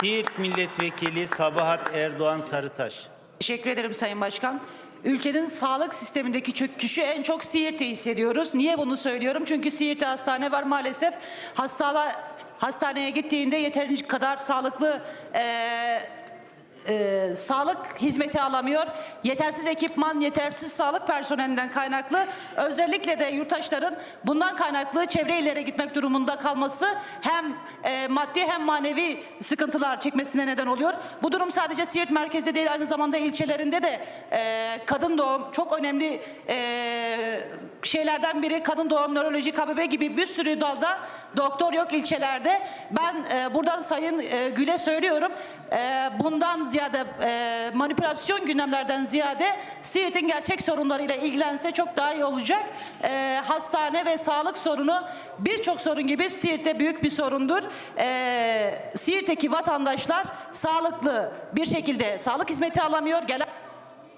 Siirt Milletvekili Sabahat Erdoğan Sarıtaş. Teşekkür ederim Sayın Başkan. Ülkenin sağlık sistemindeki çöküşü en çok Siirt'te hissediyoruz. Niye bunu söylüyorum? Çünkü Siirt'te hastane var maalesef. Hastalar hastaneye gittiğinde yeterince kadar sağlıklı eee e, sağlık hizmeti alamıyor. Yetersiz ekipman, yetersiz sağlık personelinden kaynaklı özellikle de yurttaşların bundan kaynaklı çevre illere gitmek durumunda kalması hem e, maddi hem manevi sıkıntılar çekmesine neden oluyor. Bu durum sadece Siirt merkezde değil aynı zamanda ilçelerinde de e, kadın doğum çok önemli e, şeylerden biri kadın doğum, nöroloji, KBB gibi bir sürü dalda doktor yok ilçelerde. Ben e, buradan Sayın e, Gül'e söylüyorum. E, bundan ziyade e, manipülasyon gündemlerden ziyade Siirt'in gerçek sorunlarıyla ilgilense çok daha iyi olacak. E, hastane ve sağlık sorunu birçok sorun gibi Siirt'te büyük bir sorundur. E, Siirt'teki vatandaşlar sağlıklı bir şekilde sağlık hizmeti alamıyor. Gelen